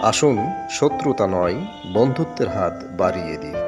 আসুন শত্রুতা নয় বন্ধুত্বের হাত বাড়িয়ে দিই